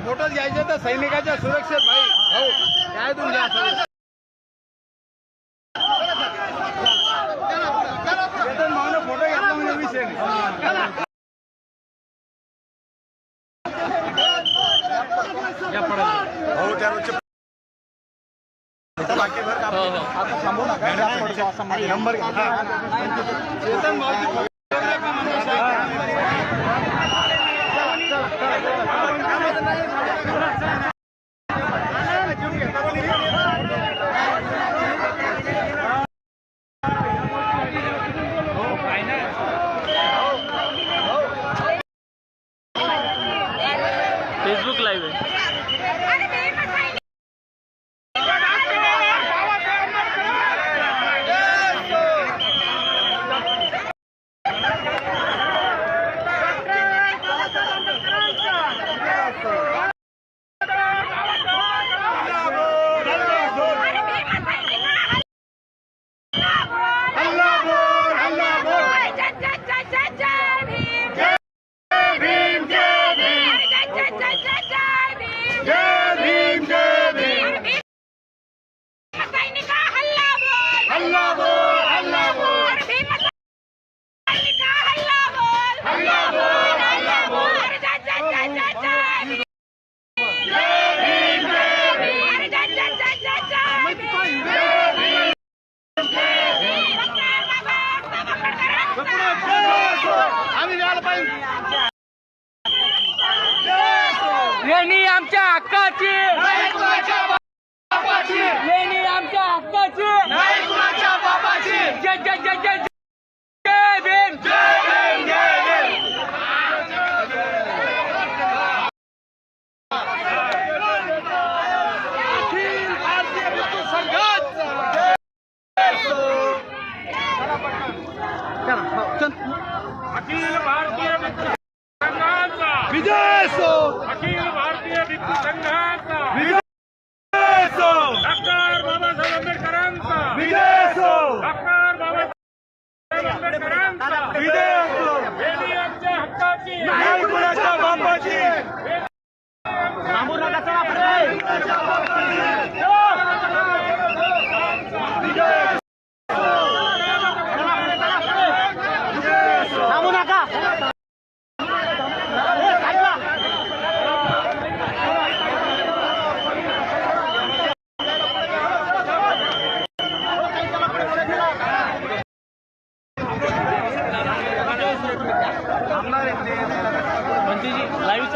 Photo घ्यायचे तर सैनिकाच्या सुरक्षेत भाई. भाऊ काय तुमच्या फोटो घेतला म्हणजे विषय बाकी हो, हो. नंबर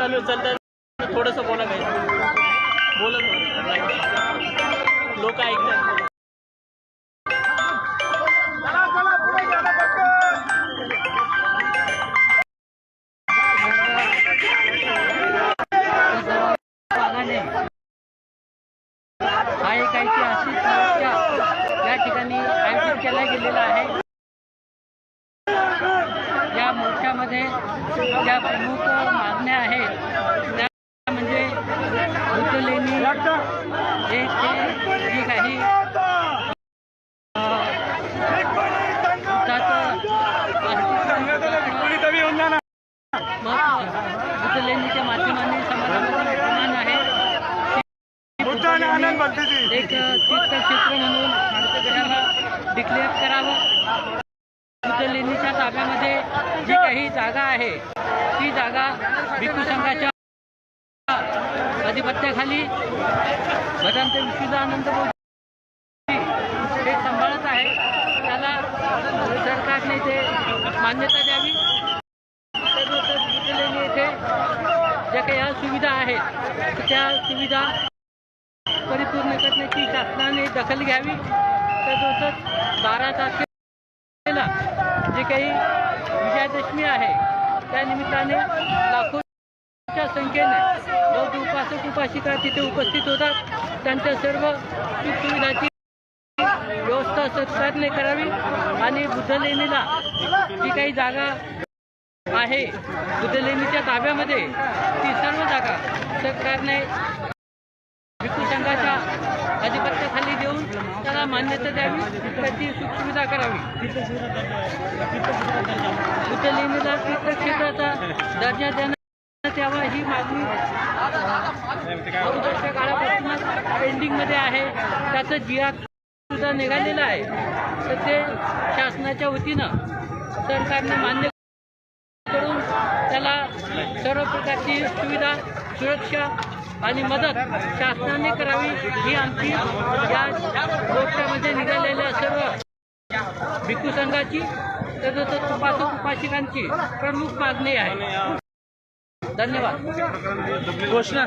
चालू चालतात थोडंसं बोला काही. बोलत लोक ऐकतात. या मोर्चामध्ये ज्या प्रमुख मागण्या आहेत त्या म्हणजे बुद्धलेणी हे जे काही बुद्धलेणीच्या माध्यमाने समाजामध्ये आहे. एक जागा आहे. ती जागा भिक्खू संघाच्या अधिपत्याखाली भदंत विश्वदानंद हे सांभाळत आहे. त्याला सरकारने ते मान्यता द्यावी. येथे ज्या काही या सुविधा आहेत त्या सुविधा परिपूर्ण करण्याची शासनाने दखल घ्यावी. तसंच बारा तारखेला जे काही विजयादशमी आहे त्या निमित्ताने लाखोच्या संख्येने बौद्ध उपासक उपासिका तिथे उपस्थित होतात. त्यांच्या सर्व सुखसुविधाची व्यवस्था सत्कारने करावी आणि बुद्धलेणीला जी काही जागा आहे बुद्धलेणीच्या ताब्यामध्ये ती सर्व जागा सरकारने भिक्खू संघाच्या अधिपत्याखाली देऊन त्याला मान्यता द्यावी त्याची सुखसुविधा करावी. बुद्धलेणीला तीर्थक्षेत्राचा दर्जा देण्यात यावा ही मागणी अगोदरच्या काळापासूनच पेंडिंगमध्ये आहे. त्याचं जी आर सुद्धा निघालेलं आहे. तर ते शासनाच्या वतीनं सरकारने मान्य करून त्याला सर्व प्रकारची सुविधा सुरक्षा आणि मदत शासनाने करावी ही आमची या गोष्टामध्ये निघालेल्या सर्व भिक्खू संघाची तसंच उपासक उपासिकांची प्रमुख मागणी आहे. धन्यवाद. घोषणा.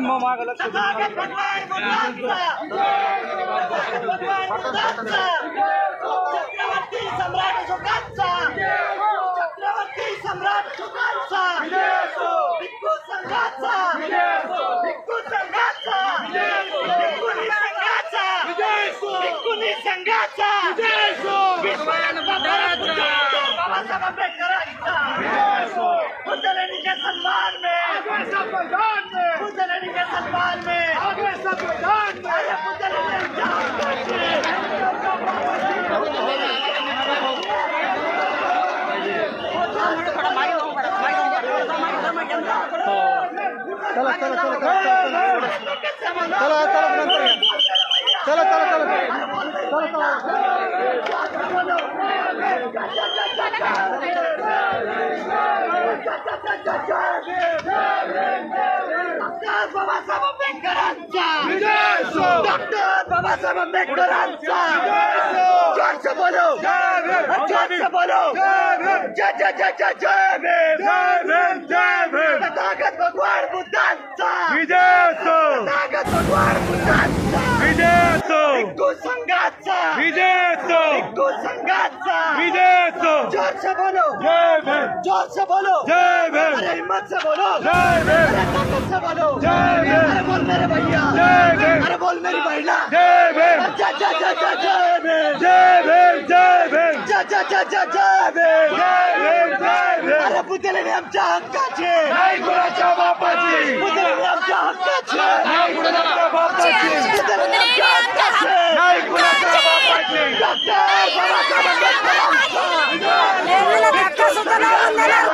मग मागं लक्ष. संघाचा विश्वानंदाचा बाबासाहेब आंबेडकरांचा बुद्धलेणी के में बुद्धलेणी चला चला चला चला चला चला चला नंतर या. चला चला चला चला चला डॉक्टर बाबासाहेब आंबेडकरांचा. डॉक्टर बाबासाहेब आंबेडकरांचा. जोरसे बोलो. बोलो. जय जय जय जय जय भीम तथागत भगवान बुद्धांचा. तथागत भगवान बुद्धांचा. हिंदू संघाचा. हिंदू संघाचा. जोरसे बोलो जोरसे बोलो अरे हिम्मत से बोलो अरे ताकत से बोलो अरे बोल मेरे भैया अरे बोल मेरी महिला जय जय जय जय जय भीम जय जय जय जय जय भीम अरे बुद्धलेने आमच्या हक्काचे बुद्धलेने आमच्या हक्काचे बुद्धलेने आमच्या हक्काचे डॉक्टर बाबासाहेब आंबेडकरांचा लेणीला धक्का सुद्धा लावून देणार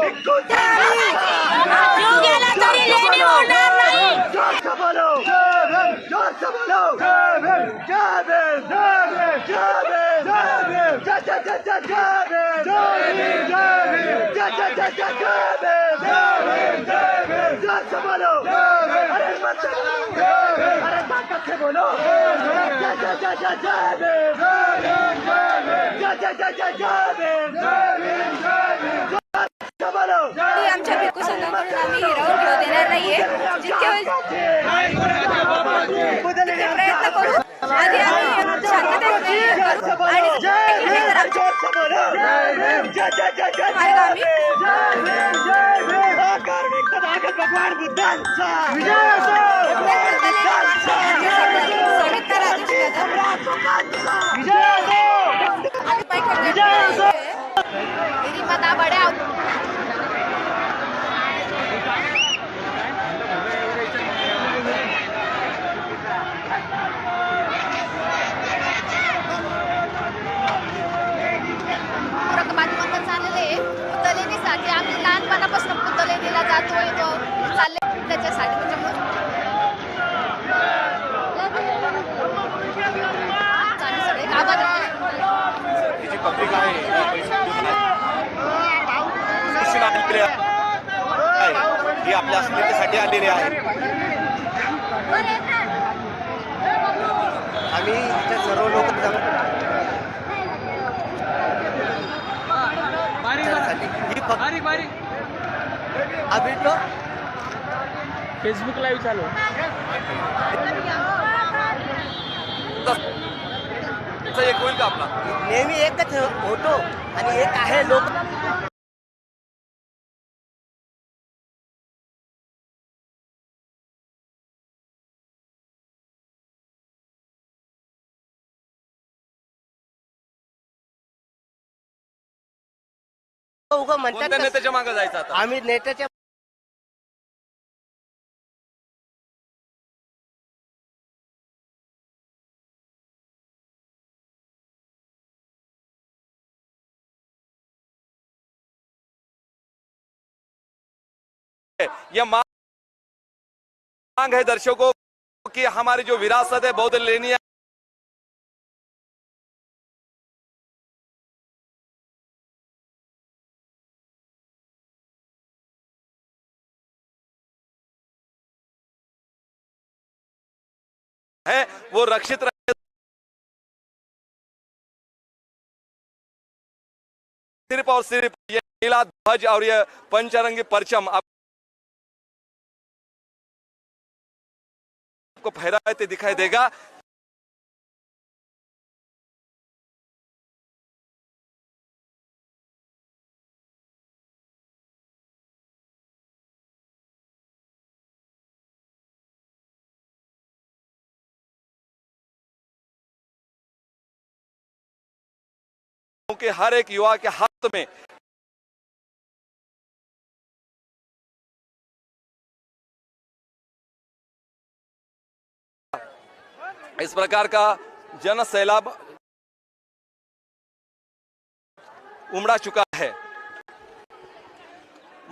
भिक्खू संघाचा जीव गेला तरी लेणी होणार नाही जोर से बोलो जोर से बोलो जय भीम जय भीम जय जय जय जय जय भीम जय जय जय जय जय भीम जोर भगवान बुद्धांचा आदित्यनाथ. आम्ही पायी करतोय. मेरी माता बड्या ही आपल्या अस्मितेसाठी आलेली आहे. आम्ही इथे सर्व लोक ही फक्त अभी तो फेसबुक लाईव्ह चालू. एक होईल का आपला? नेहमी एकच होतो आणि एक आहे लोक. उगा म्हणतात कोणत्या नेत्याच्या मागे जायचं आता? आम्ही नेत्याच्या ये मांग है दर्शकों की हमारी जो विरासत है बौद्ध लेनी है। रक्षित रहे सिर्फ़ और सिर्फ़ ये नीला ध्वज और ये पंचरंगी परचम आप आपको फहराते दिखाई देगा। के हर एक युवा के हाथ में इस प्रकार का जन सैलाब उमड़ा चुका है।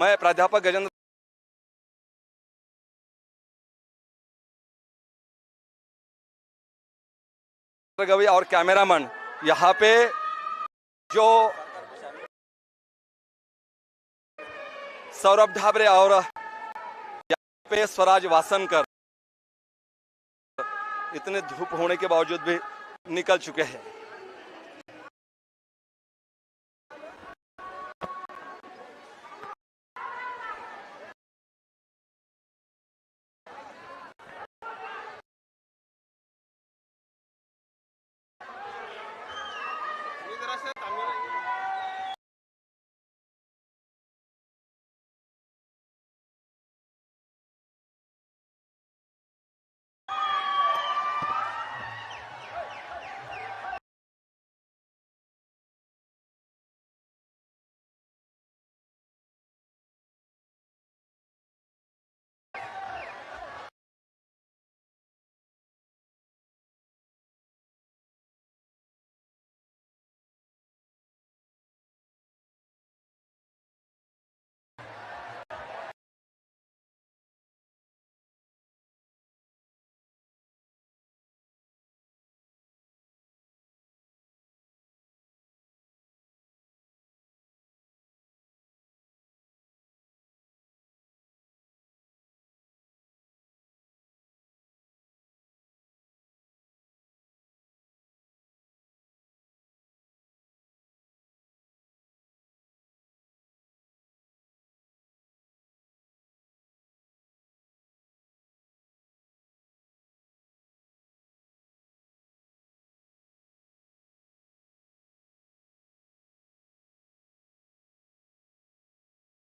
मैं प्राध्यापक गजेंद्र और कैमरामैन यहाँ पे जो सौरभ ढाबरे और पे स्वराज वासनकर इतने धूप होने के बावजूद भी निकल चुके हैं।